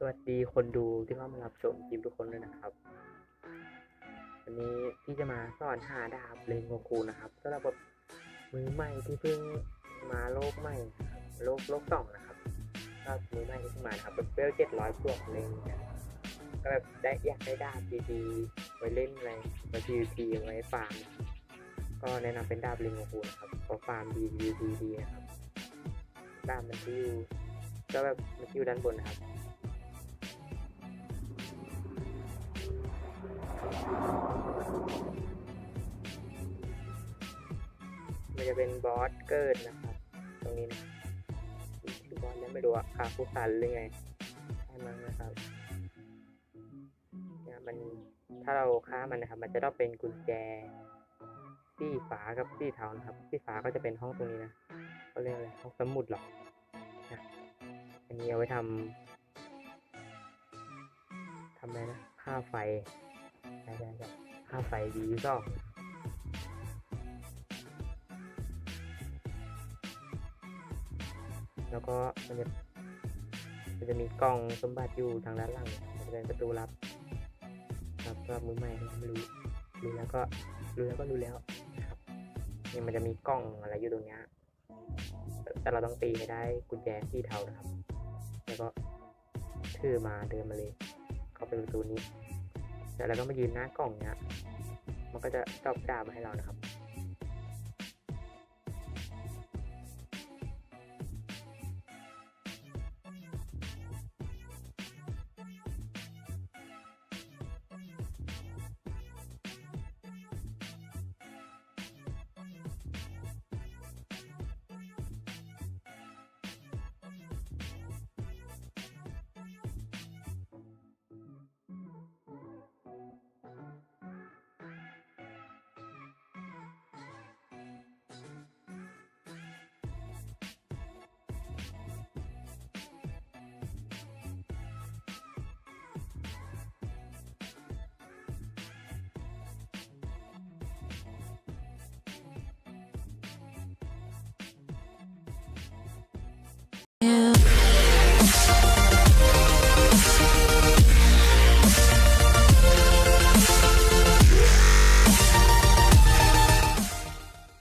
สวัสดีคนดูที่เข้ามารับชมคลิปทุกคนด้วยนะครับ วันนี้พี่จะมาสอนหาดาบเลนโกคูนะครับสำหรับแบบมือใหม่ที่เพิ่งมาโลกใหม่โลกโลกสองนะครับก็มือใหม่ที่เพิ่งมาครับแบบเวลเจ็ดร้อยพวกอะไรอย่างเงี้ยก็แบบได้อยากได้ดาบดีๆไว้เล่นอะไรไว้ PVP ไว้ฟาร์มก็แนะนำเป็นดาบเลนโกคูนะครับเพราะฟาร์มดี PVP ดีนะครับดาบมันจะอยู่ก็แบบมันจะอยู่ด้านบนนะครับ จะเป็นบอสเกิดนะครับ ตรงนี้นะชื่อบอสแล้วไม่รู้อะคาคุสันหรือไงใช่มั้งนะครับเนี่ยมันถ้าเราฆ่ามันนะครับ มันจะต้องเป็นกุญแจสีฟ้ากับสีเทานะครับสีฟ้าก็จะเป็นห้องตรงนี้นะเขาเรียกอะไรห้องสมุดหรอกนะอันนี้เอาไว้ทำทำอะไรนะค่าไฟใช่ใช่ใช่ค่าไฟดีสอง แล้วก็มันจะมันจะมีกล่องสมบัติอยู่ทางด้านหลังมันจะเป็นประตูลับ ครับสำหรับมือใหม่ไม่รู้รู้แล้วก็รู้แล้วก็รู้แล้วนะครับนี่มันจะมีกล่องอะไรอยู่ตรงเนี้ยแต่เราต้องตีให้ได้กุญแจที่เทานะครับ แล้วก็ถือมาเดินมาเลย เข้าไปประตูนี้แต่เราก็มายืนหน้ากล่องเนี้ยมันก็จะตอบดาบมาให้เรานะครับ you